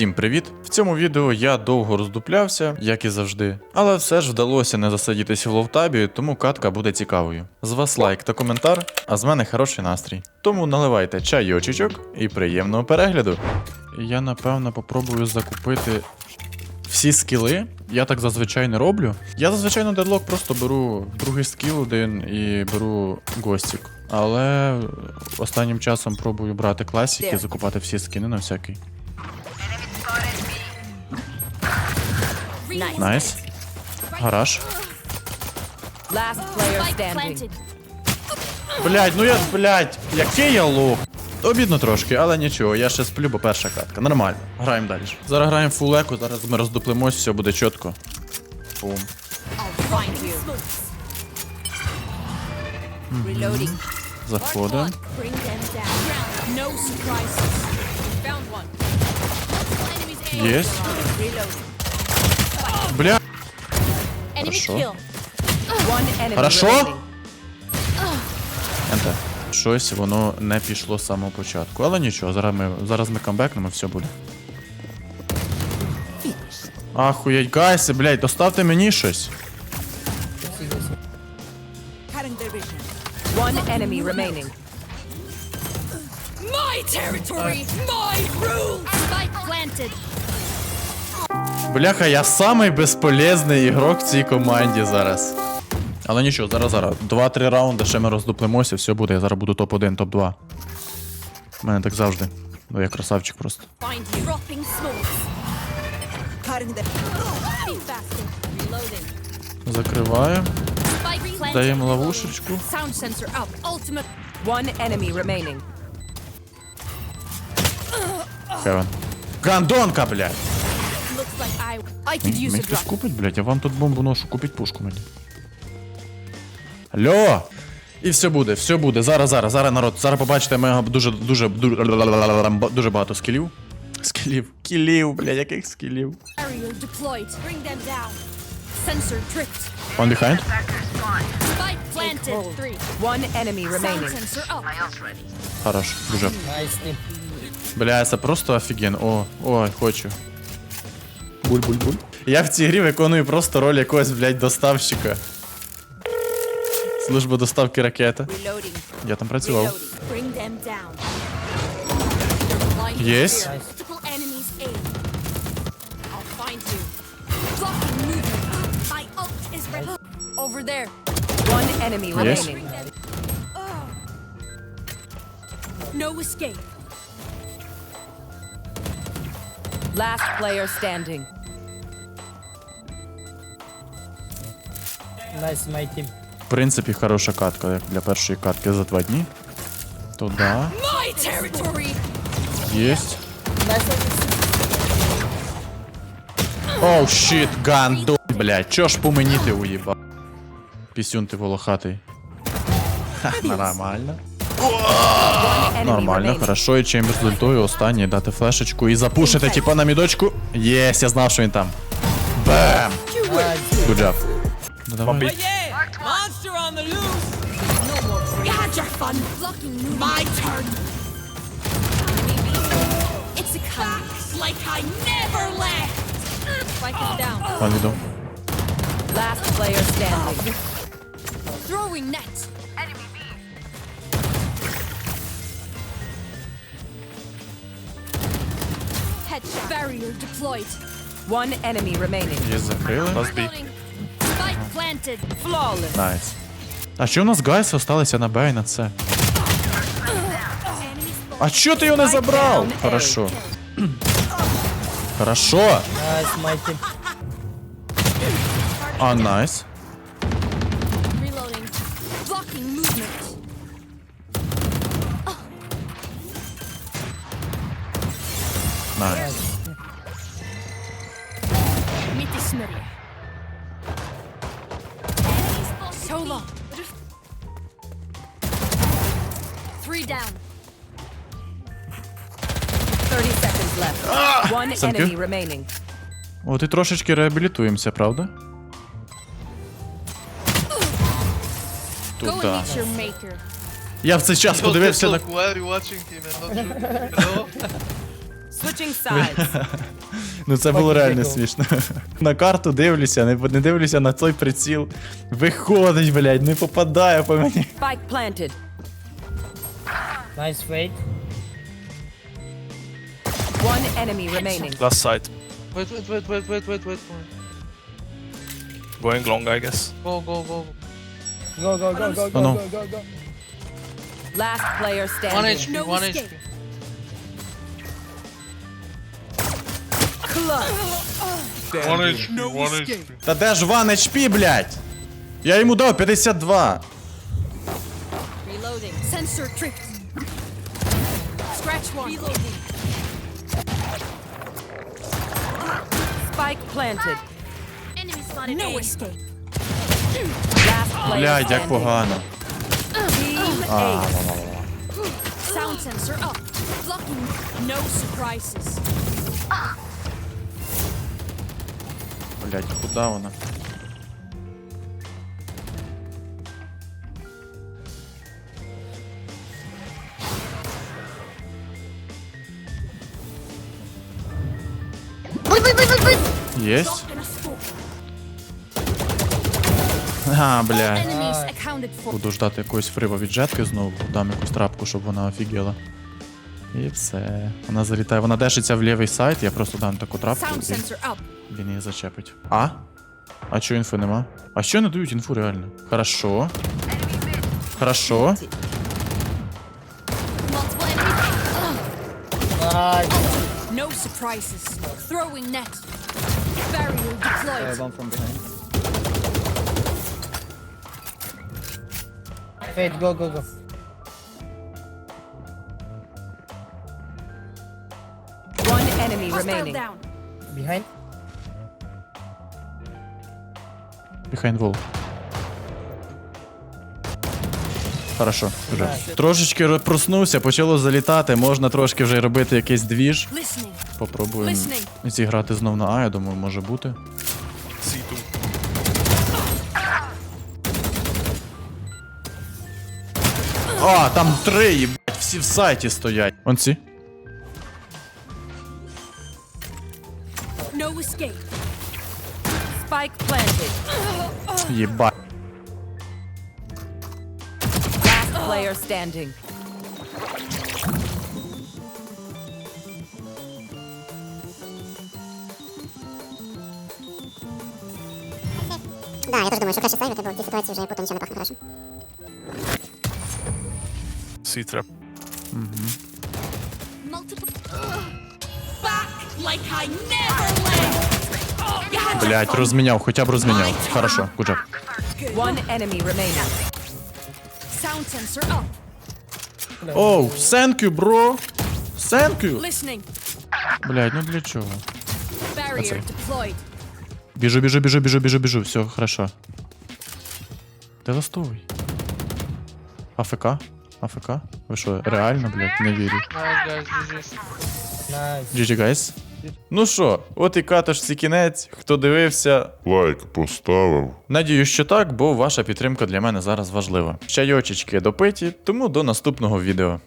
Всім привіт! В цьому відео я довго роздуплявся, як і завжди, але все ж вдалося не засидітись в ловтабі, тому катка буде цікавою. З вас лайк та коментар, а з мене хороший настрій. Тому наливайте чайочечок і приємного перегляду. Я напевно попробую закупити всі скіли. Я так зазвичай не роблю. Я зазвичай на дедлок просто беру другий скіл один і беру гостік. Але останнім часом пробую брати класики, закупати всі скини на всякий. Найс. Гараж. Last player standing. Блять, ну я, блять, який я лох. Обідно трошки, але нічого, я ще сплю, бо перша катка. Нормально. Граємо далі. Зараз граємо фул еко, зараз ми роздуплимось, все буде чітко. Бум. Заходимо. Єсть. Бля. Хорошо. Хорошо? remaining. Щось воно не пішло з самого початку. Але нічого, зараз ми, зараз ми камбекнемо, все буде. Ахуєть, гайси, блядь, доставте мені щось. One enemy remaining. My territory. My rules. Spike planted. Бляха, я самий безполезний ігрок в цій команді зараз. Але нічого, зараз зараз. Два-три раунди, ще ми роздуплимося, все буде. Я зараз буду топ-1, топ-2. У мене так завжди. Ну я красавчик просто. Закриваю. Даємо ловушечку. Хевен. Гандонка, блядь! Мені хтось купить, блядь, я вам тут бомбу ношу, купіть пушку мені. Алло! І все буде, все буде. Зараз, зараз, зараз, народ. Зараз побачите мега дуже, дуже, дуже, дуже багато скілів. Скілів. Кілів, блядь, яких скілів? One behind. Хорош, дуже. Бля, це просто офіген. О, ой, хочу. Буль-буль-буль. Я в цій грі виконую просто роль якогось, блядь, доставщика. Служба доставки ракета. Reloading. Я там працював. Reloading. Bring them down. They're blinded. Єсть. Multiple enemies A. I'll find you. Blocking movement. My ult is ready. Over there. One enemy Yes. remaining. Bring them. No escape. Last player standing. Nice, my team. В принципі, хороша катка, як для першої катки за два дні. То да. My territory. Єсть. Оу, щит, гандон, блядь, чо ж по мені ти уїбав? Пісюн ти волохатий. Ха, нормально. Нормально, хорошо, і чембер з ультою останній дати флешечку і запушити, типа на мідочку. Єс, я знав, що він там. Бем! Good job. No dawaj. Oje! Monster on the loose! No more You had your fun. Blocking me. My turn. It's a cut. Like I never left. Spike is down. One widzą. Last player standing. Throwing net. Enemy B. Headshot. Barrier deployed. One enemy remaining. Jest za chwilę. Last B. Flawless. Найс. А що у нас гайси осталися на Б і на С? А чо ти його не забрав? Хорошо. Хорошо. My team. А, найс. Three down. 30 seconds left. One Thank enemy you. remaining. От і трошечки реабілітуємося, правда? Go Тут and да. meet your maker. Я в цей час подивився на. Why are you watching him and not shooting? You know? Switching sides. Ну це було реально смішно. На карту дивлюся, не, не дивлюся на той приціл. Виходить, блядь, не попадає по мені. Spike planted. Nice wait. One enemy remaining. Last side. Wait, wait, wait, wait, wait, wait, wait. Going long, I guess. Go, go, go. Go, go, go, go, go, no. go, go, go. Last player One standing. HP, No one escape. HP. One HP, one HP. Та де ж Ван HP, блядь? Я йому дав 52. Reloading. Sensor tripped. Scratch one. Reloading. Spike planted. Enemy spotted. No escape. Last player Блядь, як погано. Team ace. Sound sensor up. Blocking. No surprises. Блядь, куда вона? Score. А, for. Буду ждати якоїсь фрива від жетки знову, дам якусь трапку, щоб вона офігела. І все. Вона залітає, вона дешиться в лівий сайт, я просто дам таку трапку, і він її зачепить. А? А чого інфи нема? А що не дають інфу реально? Хорошо. Хорошо. No surprises. Throwing net. Barrier deployed. One from behind. Wait, go, go, go. One enemy Hostile remaining. down. Behind. Behind wall. Хорошо, вже. Трошечки ро- проснувся, почало залітати, можна трошки вже робити якийсь двіж. Listening. Попробуємо Listening. зіграти знов на А, я думаю, може бути. C2. А, там три, їбать, всі в сайті стоять. Вон ці. No escape. Spike planted. Єбать. Last player standing. Да, я теж думаю, що краще сейвити, бо в цій ситуації вже потім нічого не пахне хорошим. C trap. Multiple. Back like I never left. Oh, you had Блять, розміняв, хоча б розміняв. Хорошо, куджак. One enemy remaining. sound sensor up. Оу, thank you, bro. Thank you. Listening. Блять, ну для чого? Barrier Біжу, біжу, біжу, біжу, біжу, біжу. Все, хорошо. Ти ластовий. АФК? АФК? Ви що, реально, блядь, не guys, GG, guys. Ну що, от і катошці кінець. Хто дивився, Лайк поставив. Надію, що так, бо ваша підтримка для мене зараз важлива. Чайочечки допиті, тому до наступного відео.